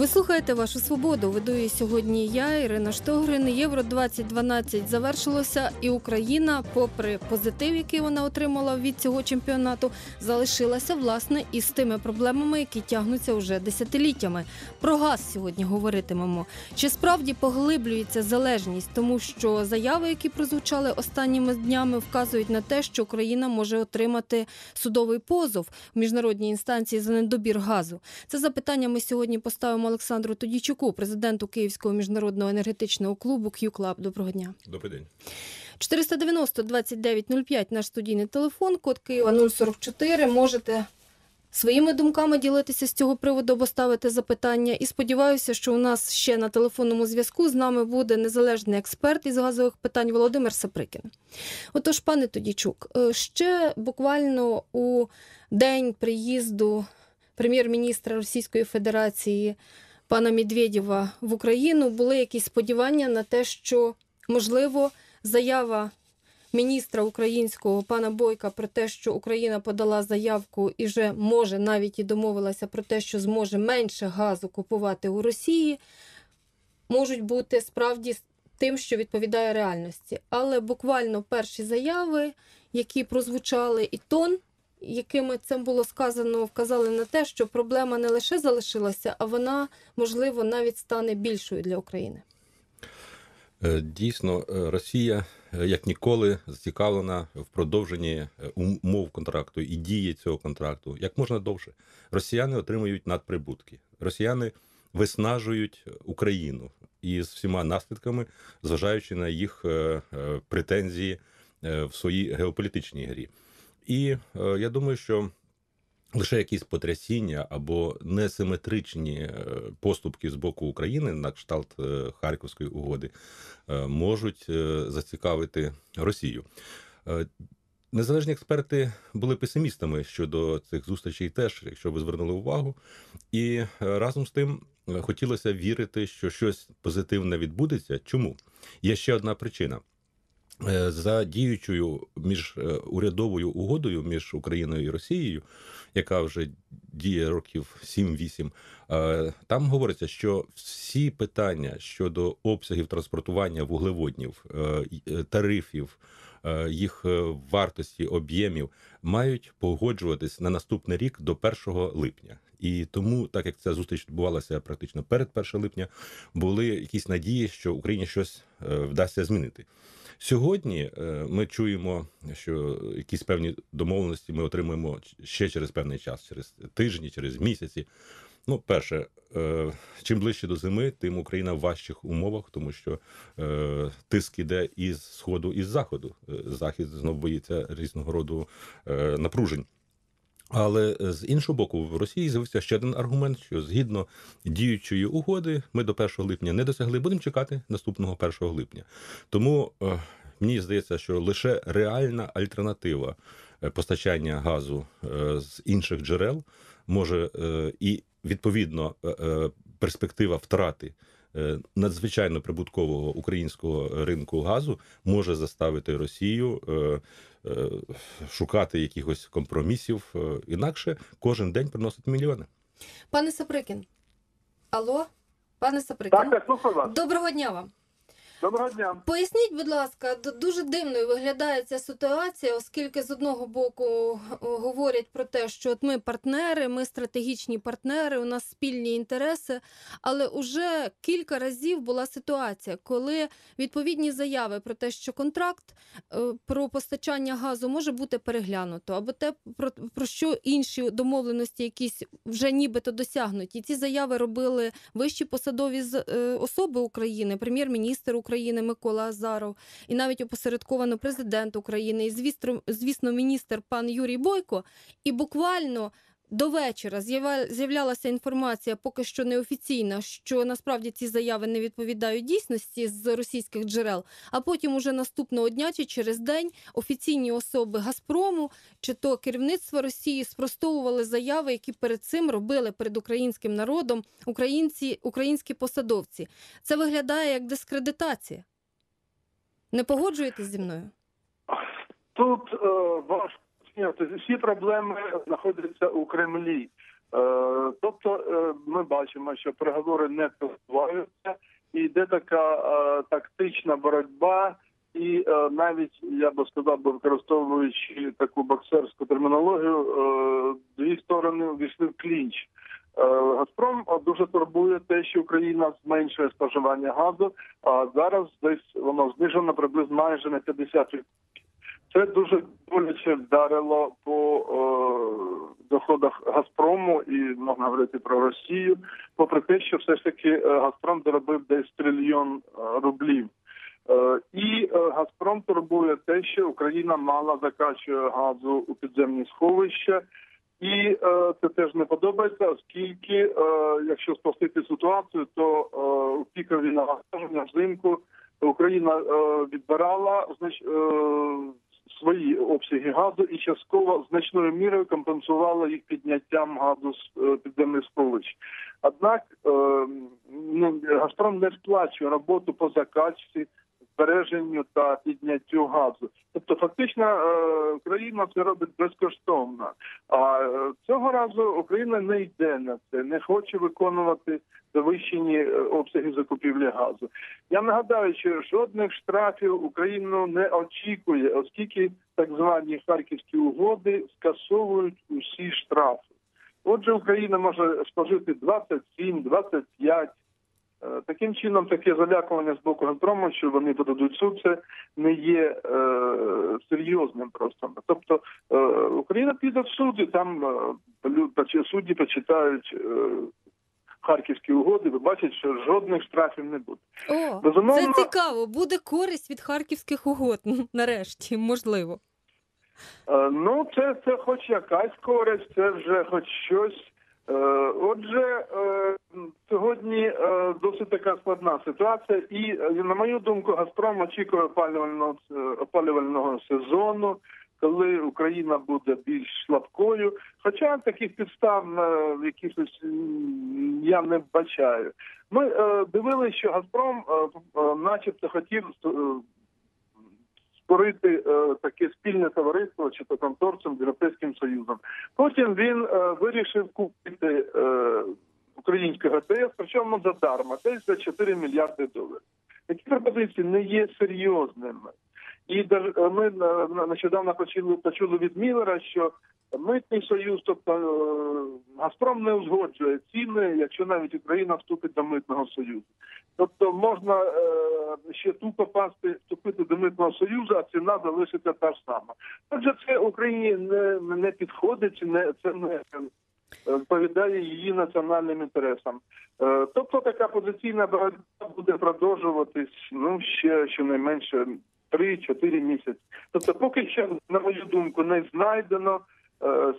Ви слухаєте вашу свободу. Веду її сьогодні. Я Ірина Штогрин. Євро 2012 завершилося, і Україна, попри позитив, який вона отримала від цього чемпіонату, залишилася власне із тими проблемами, які тягнуться уже десятиліттями. Про газ сьогодні говоритимемо. Чи справді поглиблюється залежність, тому що заяви, які прозвучали останніми днями, вказують на те, що Україна може отримати судовий позов в міжнародній інстанції за недобір газу. Це запитання ми сьогодні поставимо Олександру Тодійчуку, президенту Київського міжнародного енергетичного клубу Q-Club. Доброго дня. Добрий день. 490 2905 наш студійний телефон, код Києва 044. Можете своїми думками ділитися з цього приводу або ставити запитання. І сподіваюся, що у нас ще на телефонному зв'язку з нами буде незалежний експерт із газових питань Володимир Саприкін. Отож, пане Тодійчук, е, ще буквально у день приїзду прем'єр-міністра Російської Федерації пана Медведєва в Україну були якісь сподівання на те, що можливо заява міністра українського пана Бойка про те, що Україна подала заявку і вже може навіть і домовилася про те, що зможе менше газу купувати у Росії, можуть бути справді тим, що відповідає реальності. Але буквально перші заяви, які прозвучали, і тон якими це було сказано, вказали на те, що проблема не лише залишилася, а вона, можливо, навіть стане більшою для України. Е, дійсно, е, Росія е, як ніколи зацікавлена в продовженні умов контракту і дії цього контракту як можна довше. Росіяни отримують надприбутки. Росіяни виснажують Україну із всіма наслідками, зважаючи на їх претензії в своїй геополітичній грі. І е, я думаю, що лише якісь потрясіння або несиметричні е, поступки з боку України на кшталт е, Харківської угоди можуть зацікавити Росію. Незалежні експерти були песимістами щодо цих зустрічей, теж, якщо ви звернули увагу, і разом з тим хотілося вірити, що щось позитивне відбудеться. Чому є ще одна причина. Е, за діючою міжурядовою угодою між Україною і Росією, яка вже діє років 7-8, е, там говориться, що всі питання щодо обсягів транспортування вуглеводнів, е, тарифів, їх вартості, об'ємів мають погоджуватись на наступний рік до 1 липня. І тому, так як ця зустріч відбувалася практично перед 1 липня, були якісь надії, що Україні щось вдасться змінити. Сьогодні е, ми чуємо, що якісь певні домовленості ми отримуємо ще через певний час, через тижні, через місяці. Ну, перше, е, чим ближче до зими, тим Україна в важчих умовах, тому що е, тиск іде із сходу і з заходу. Захід знову боїться різного роду напружень. Але з іншого боку, в Росії з'явився ще один аргумент: що згідно діючої угоди, ми до 1 липня не досягли. Будемо чекати наступного 1 липня. Тому е, мені здається, що лише реальна альтернатива е, постачання газу е, з інших джерел може і відповідно перспектива втрати. Надзвичайно прибуткового українського ринку газу може заставити Росію Е, шукати якихось компромісів. Е, інакше кожен день приносить мільйони. Пане Саприкін, алло, пане Саприкін, так, так, слухаю вас. доброго дня вам. Доброго дня. Поясніть, будь ласка, дуже дивною виглядає ця ситуація, оскільки з одного боку говорять про те, що от ми партнери, ми стратегічні партнери, у нас спільні інтереси. Але уже кілька разів була ситуація, коли відповідні заяви про те, що контракт е, про постачання газу може бути переглянуто, або те, про, про що інші домовленості, якісь вже нібито досягнуті. Ці заяви робили вищі посадові е, особи України, прем'єр-міністр України. України Микола Азаров, і навіть опосередковано президент України, і звісно, міністр пан Юрій Бойко. І буквально до вечора з'являлася інформація, поки що неофіційна, що насправді ці заяви не відповідають дійсності з російських джерел. А потім, уже наступного дня чи через день, офіційні особи Газпрому чи то керівництво Росії спростовували заяви, які перед цим робили перед українським народом українці, українські посадовці. Це виглядає як дискредитація. Не погоджуєтесь зі мною? Тут е, важко всі проблеми знаходяться у Кремлі. Е, Тобто е, ми бачимо, що переговори не просуваються, і йде така е, тактична боротьба, і навіть я би сказав, використовуючи таку боксерську термінологію, дві сторони війшли в клінч. Газпром дуже турбує те, що Україна зменшує споживання газу, а зараз десь воно знижено приблизно майже на 50%. Це дуже боляче вдарило по е, доходах Газпрому і можна говорити про Росію, попри те, що все ж таки е, Газпром заробив десь трильйон е, рублів. Е, І е, Газпром турбує те, що Україна мало закачує газу у підземні сховища, і е, це теж не подобається, оскільки, е, якщо спростити ситуацію, то е, у пікові навантаження взимку Україна відбирала знач, е, свої обсяги газу і частково значною мірою компенсувала їх підняттям газу з е, підземних сховищ. Однак е, ну, Газпром не сплачує роботу по закачці, збереженню та підняттю газу. Тобто, фактично, е, Україна це робить безкоштовно. А е, цього разу Україна не йде на це, не хоче виконувати завищені е, обсяги закупівлі газу. Я нагадаю, що жодних штрафів Україну не очікує, оскільки так звані харківські угоди скасовують усі штрафи. Отже, Україна може спожити 27, 25. Е, Таким чином, таке залякування з боку Газпрому, що вони подадуть суд, це не є е, серйозним просто. Тобто е, Україна піде в суд, і там е, судді почитають е, харківські угоди, ви бачите, що жодних штрафів не буде. О, Безумовно- це цікаво. Буде користь від харківських угод. Нарешті, можливо. Е, Ну, це, це хоч якась користь, це вже хоч щось. Е, Отже, е, сьогодні е, досить така складна ситуація, і на мою думку, Газпром очікує опалювального опалювального сезону, коли Україна буде більш слабкою. Хоча таких підстав якихось я не бачаю. Ми дивилися, що Газпром, начебто, хотів створити е, таке спільне товариство чи то консорціум з Європейським Союзом. Потім він е, вирішив купити е, українське ГТС, причому задарма, десь за 4 мільярди доларів. Такі пропозиції не є серйозними. І ми нещодавно почули, почули від Міллера, що митний союз, тобто е, Газпром не узгоджує ціни, якщо навіть Україна вступить до митного союзу. Тобто можна е, ще тупо пасти, вступити до митного союзу, а ціна залишиться та ж сама. Отже, це Україні не, не підходить, не це не е, відповідає її національним інтересам. Тобто така позиційна боротьба буде продовжуватись ну ще щонайменше 3-4 місяці. Тобто, поки що, на мою думку, не знайдено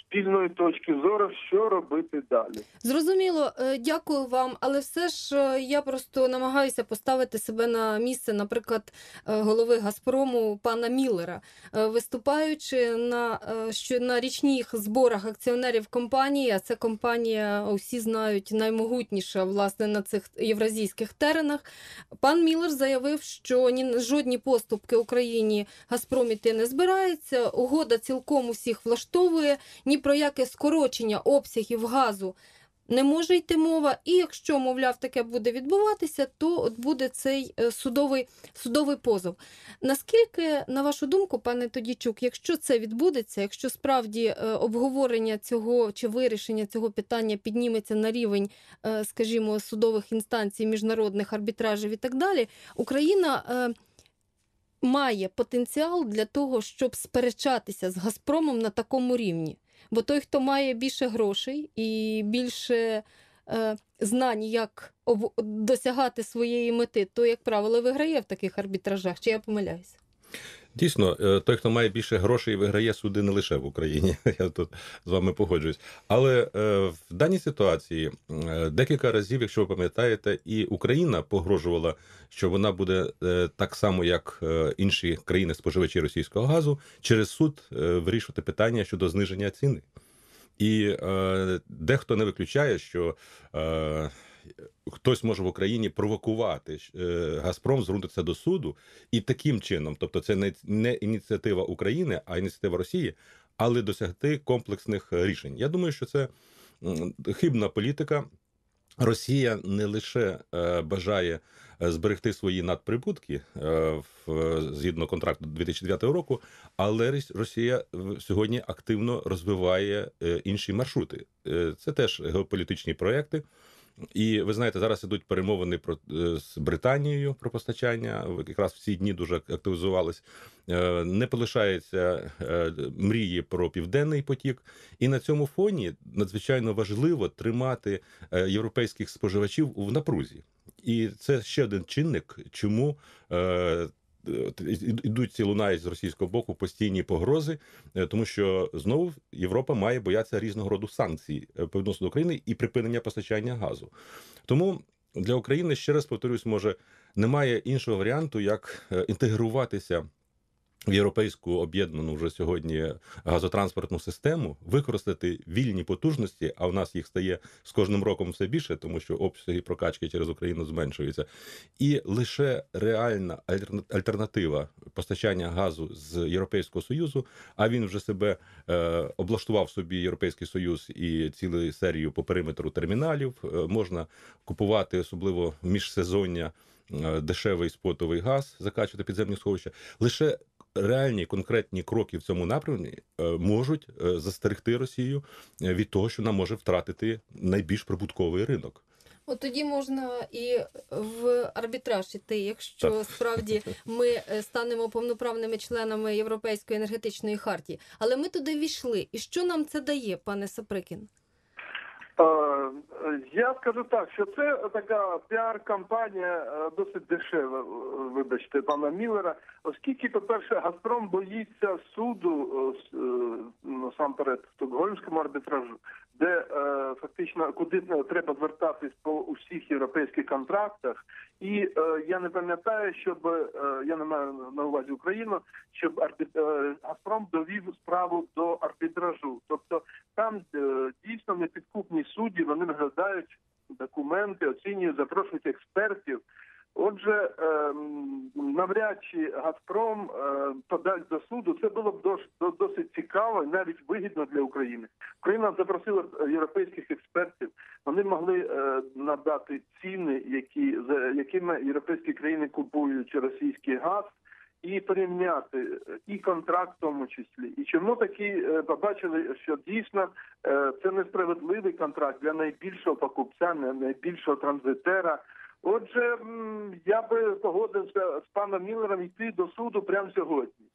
спільної точки зору, що робити далі. Зрозуміло, Е, дякую вам, але все ж е, я просто намагаюся поставити себе на місце, наприклад, е, голови Газпрому пана Міллера, Е, виступаючи на, е, що на річних зборах акціонерів компанії, а це компанія, усі знають, наймогутніша власне на цих євразійських теренах. Пан Міллер заявив, що ні жодні поступки Україні Газпром іти не збирається. Угода цілком усіх влаштовує. Ні про яке скорочення обсягів газу не може йти мова. І якщо, мовляв, таке буде відбуватися, то от буде цей е, судовий, судовий позов. Наскільки, на вашу думку, пане Тодічук, якщо це відбудеться, якщо справді е, обговорення цього чи вирішення цього питання підніметься на рівень, е, скажімо, судових інстанцій, міжнародних арбітражів і так далі, Україна. Має потенціал для того, щоб сперечатися з Газпромом на такому рівні. Бо той, хто має більше грошей і більше е, знань, як досягати своєї мети, то, як правило, виграє в таких арбітражах. Чи я помиляюся? Дійсно, е, той, хто має більше грошей, виграє суди не лише в Україні. Я тут з вами погоджуюсь. Але е, в даній ситуації е, декілька разів, якщо ви пам'ятаєте, і Україна погрожувала, що вона буде так само, як інші країни споживачі російського газу, через суд вирішувати питання щодо зниження ціни. І дехто не виключає, що хтось може в Україні провокувати е, Газпром звернутися до суду, і таким чином, тобто це не, ініціатива України, а ініціатива Росії, але досягти комплексних рішень. Я думаю, що це хибна політика. Росія не лише е, бажає е, зберегти свої надприбутки в, згідно контракту 2009 року, але Рос- Росія сьогодні активно розвиває інші маршрути. Це теж геополітичні проекти. І ви знаєте, зараз ідуть перемовини про е, з Британією про постачання. Якраз в ці дні дуже активізувались. Е, Не полишається е, мрії про південний потік, і на цьому фоні надзвичайно важливо тримати європейських споживачів в напрузі. І це ще один чинник, чому ідуть ці лунають з російського боку постійні погрози, е, тому що знову Європа має боятися різного роду санкцій е, по відносно до України і припинення постачання газу. Тому для України ще раз повторюсь, може немає іншого варіанту, як е, інтегруватися в європейську об'єднану вже сьогодні газотранспортну систему, використати вільні потужності, а в нас їх стає з кожним роком все більше, тому що обсяги прокачки через Україну зменшуються. І лише реальна альтерна- альтернатива постачання газу з Європейського союзу, а він вже себе е, облаштував собі Європейський Союз і цілу серію по периметру терміналів. Е, можна купувати, особливо міжсезоння, е, дешевий спотовий газ, закачувати підземні сховища. Лише реальні конкретні кроки в цьому напрямі е, можуть е, застерегти Росію е, від того, що вона може втратити найбільш прибутковий ринок. От тоді можна і в арбітраж іти, якщо справді ми станемо повноправними членами Європейської енергетичної хартії. Але ми туди війшли. І що нам це дає, пане Саприкін? Я скажу так, що це така піар-кампанія е, досить дешева, е, вибачте, пана Міллера, оскільки, по-перше, Газпром боїться суду е, насамперед Стокгольмському арбітражу, де е, фактично куди е, треба звертатись по усіх європейських контрактах. І е, я не пам'ятаю, щоб я не маю на увазі Україну, щоб Газпром довів справу до арбітражу. Тобто там дійсно непідкупні судді, вони розглядають документи, оцінюють, запрошують експертів. Отже, ем, навряд чи Газпром е, подасть до суду. Це було б дос- досить цікаво і навіть вигідно для України. Україна запросила е, європейських експертів. Вони могли е, надати ціни, які за якими європейські країни купують російський газ. І порівняти і контракт в тому числі, і чому такі побачили, що дійсно це несправедливий контракт для найбільшого покупця, не- найбільшого транзитера. Отже, я би погодився з паном Міллером йти до суду прямо сьогодні.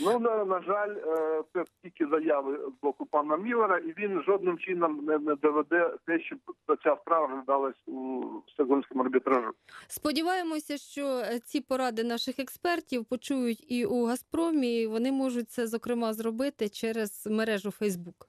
Ну на, на жаль, е, це тільки заяви з боку пана Міллера, і він жодним чином не, не доведе те, щоб ця справа розглядалась у Стокгольмському арбітражу. Сподіваємося, що е, ці поради наших експертів почують і у Газпромі. Вони можуть це зокрема зробити через мережу Фейсбук.